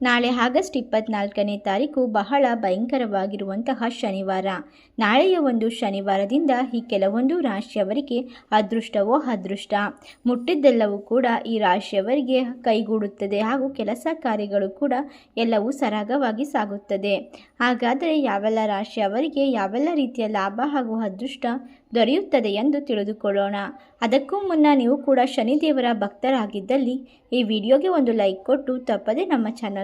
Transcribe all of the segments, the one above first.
ನಾಳೆ ಆಗಸ್ಟ್ ಇಪ್ಪತ್ನಾಲ್ಕನೇ ತಾರೀಕು ಬಹಳ ಭಯಂಕರವಾಗಿರುವಂತಹ ಶನಿವಾರ. ನಾಳೆಯ ಒಂದು ಶನಿವಾರದಿಂದ ಈ ಕೆಲವೊಂದು ರಾಶಿಯವರಿಗೆ ಅದೃಷ್ಟವೋ ಅದೃಷ್ಟ. ಮುಟ್ಟಿದ್ದೆಲ್ಲವೂ ಕೂಡ ಈ ರಾಶಿಯವರಿಗೆ ಕೈಗೂಡುತ್ತದೆ ಹಾಗೂ ಕೆಲಸ ಕಾರ್ಯಗಳು ಕೂಡ ಎಲ್ಲವೂ ಸರಾಗವಾಗಿ ಸಾಗುತ್ತದೆ. ಹಾಗಾದರೆ ಯಾವೆಲ್ಲ ರಾಶಿಯವರಿಗೆ ಯಾವೆಲ್ಲ ರೀತಿಯ ಲಾಭ ಹಾಗೂ ಅದೃಷ್ಟ ದೊರೆಯುತ್ತದೆ ಎಂದು ತಿಳಿದುಕೊಳ್ಳೋಣ. ಅದಕ್ಕೂ ಮುನ್ನ ನೀವು ಕೂಡ ಶನಿದೇವರ ಭಕ್ತರಾಗಿದ್ದಲ್ಲಿ ಈ ವಿಡಿಯೋಗೆ ಒಂದು ಲೈಕ್ ಕೊಟ್ಟು ತಪ್ಪದೆ ನಮ್ಮ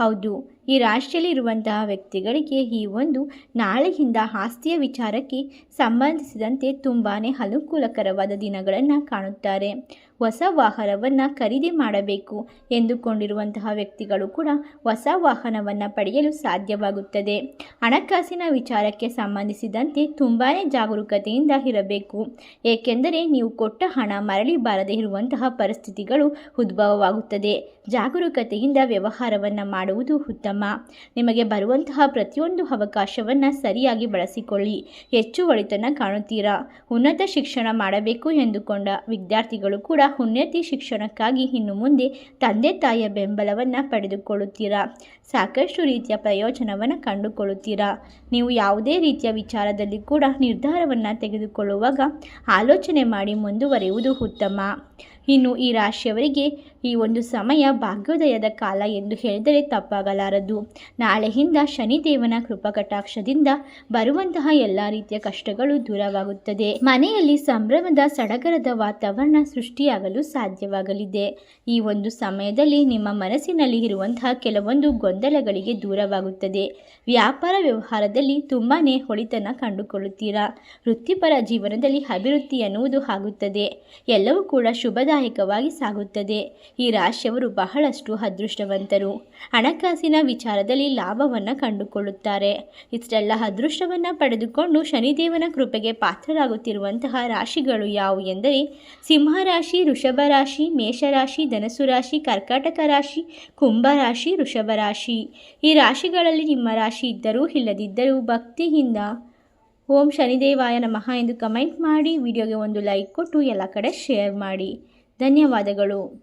ಹೌದು, ಈ ರಾಶಿಯಲ್ಲಿರುವಂತಹ ವ್ಯಕ್ತಿಗಳಿಗೆ ಈ ಒಂದು ನಾಳೆಯಿಂದ ಆಸ್ತಿಯ ವಿಚಾರಕ್ಕೆ ಸಂಬಂಧಿಸಿದಂತೆ ತುಂಬಾ ಅನುಕೂಲಕರವಾದ ದಿನಗಳನ್ನು ಕಾಣುತ್ತಾರೆ. ಹೊಸ ವಾಹನವನ್ನು ಖರೀದಿ ಮಾಡಬೇಕು ಎಂದುಕೊಂಡಿರುವಂತಹ ವ್ಯಕ್ತಿಗಳು ಕೂಡ ಹೊಸ ವಾಹನವನ್ನು ಪಡೆಯಲು ಸಾಧ್ಯವಾಗುತ್ತದೆ. ಹಣಕಾಸಿನ ವಿಚಾರಕ್ಕೆ ಸಂಬಂಧಿಸಿದಂತೆ ತುಂಬಾ ಜಾಗರೂಕತೆಯಿಂದ ಇರಬೇಕು. ಏಕೆಂದರೆ ನೀವು ಕೊಟ್ಟ ಹಣ ಮರಳಿ ಬಾರದೇ ಇರುವಂತಹ ಪರಿಸ್ಥಿತಿಗಳು ಉದ್ಭವವಾಗುತ್ತದೆ. ಜಾಗರೂಕತೆಯಿಂದ ವ್ಯವಹಾರವನ್ನು ಮಾಡುವುದು ಉತ್ತಮ. ನಿಮಗೆ ಬರುವಂತಹ ಪ್ರತಿಯೊಂದು ಅವಕಾಶವನ್ನು ಸರಿಯಾಗಿ ಬಳಸಿಕೊಳ್ಳಿ. ಹೆಚ್ಚು ಒಳಿತನ ಕಾಣುತ್ತೀರಾ? ಉನ್ನತ ಶಿಕ್ಷಣ ಮಾಡಬೇಕು ಎಂದುಕೊಂಡ ವಿದ್ಯಾರ್ಥಿಗಳು ಕೂಡ ಉನ್ನತಿ ಶಿಕ್ಷಣಕ್ಕಾಗಿ ಇನ್ನು ಮುಂದೆ ತಂದೆ ತಾಯಿಯ ಬೆಂಬಲವನ್ನು ಪಡೆದುಕೊಳ್ಳುತ್ತೀರಾ? ಸಾಕಷ್ಟು ರೀತಿಯ ಪ್ರಯೋಜನವನ್ನು ಕಂಡುಕೊಳ್ಳುತ್ತೀರಾ? ನೀವು ಯಾವುದೇ ರೀತಿಯ ವಿಚಾರದಲ್ಲಿ ಕೂಡ ನಿರ್ಧಾರವನ್ನು ತೆಗೆದುಕೊಳ್ಳುವಾಗ ಆಲೋಚನೆ ಮಾಡಿ ಮುಂದುವರೆಯುವುದು ಉತ್ತಮ. ಇನ್ನು ಈ ರಾಶಿಯವರಿಗೆ ಈ ಒಂದು ಸಮಯ ಭಾಗ್ಯೋದಯದ ಕಾಲ ಎಂದು ಹೇಳಿದರೆ ತಪ್ಪಾಗಲಾರದು. ನಾಳೆಯಿಂದ ಶನಿದೇವನ ಕೃಪಕಟಾಕ್ಷದಿಂದ ಬರುವಂತಹ ಎಲ್ಲ ರೀತಿಯ ಕಷ್ಟಗಳು ದೂರವಾಗುತ್ತದೆ. ಮನೆಯಲ್ಲಿ ಸಂಭ್ರಮದ ಸಡಗರದ ವಾತಾವರಣ ಸೃಷ್ಟಿಯಾಗಲು ಸಾಧ್ಯವಾಗಲಿದೆ. ಈ ಒಂದು ಸಮಯದಲ್ಲಿ ನಿಮ್ಮ ಮನಸ್ಸಿನಲ್ಲಿ ಇರುವಂತಹ ಕೆಲವೊಂದು ಗೊಂದಲಗಳಿಗೆ ದೂರವಾಗುತ್ತದೆ. ವ್ಯಾಪಾರ ವ್ಯವಹಾರದಲ್ಲಿ ತುಂಬಾ ಹೊಳಿತನ ಕಂಡುಕೊಳ್ಳುತ್ತೀರಾ? ವೃತ್ತಿಪರ ಜೀವನದಲ್ಲಿ ಅಭಿವೃದ್ಧಿ ಎನ್ನುವುದು ಆಗುತ್ತದೆ. ಎಲ್ಲವೂ ಕೂಡ ಶುಭದಾಯಕವಾಗಿ ಸಾಗುತ್ತದೆ. ಈ ರಾಶಿಯವರು ಬಹಳಷ್ಟು ಅದೃಷ್ಟವಂತರು. ಹಣಕಾಸಿನ ವಿಚಾರದಲ್ಲಿ ಲಾಭವನ್ನು ಕಂಡುಕೊಳ್ಳುತ್ತಾರೆ. ಇಷ್ಟೆಲ್ಲ ಅದೃಷ್ಟವನ್ನು ಪಡೆದುಕೊಂಡು ಶನಿದೇವನ ಕೃಪೆಗೆ ಪಾತ್ರರಾಗುತ್ತಿರುವಂತಹ ರಾಶಿಗಳು ಯಾವುವು ಎಂದರೆ ಸಿಂಹರಾಶಿ ವೃಷಭ ರಾಶಿ ಮೇಷರಾಶಿ ಧನಸು ರಾಶಿ, ಕರ್ಕಾಟಕ ರಾಶಿ, ಕುಂಭ ರಾಶಿ, ವೃಷಭ ರಾಶಿ. ಈ ರಾಶಿಗಳಲ್ಲಿ ನಿಮ್ಮ ರಾಶಿ ಇದ್ದರೂ ಇಲ್ಲದಿದ್ದರೂ ಭಕ್ತಿಯಿಂದ ಓಂ ಶನಿದೇವಾಯ ನಮಃ ಎಂದು ಕಮೆಂಟ್ ಮಾಡಿ, ವಿಡಿಯೋಗೆ ಒಂದು ಲೈಕ್ ಕೊಟ್ಟು ಎಲ್ಲ ಕಡೆ ಶೇರ್ ಮಾಡಿ. ಧನ್ಯವಾದಗಳು.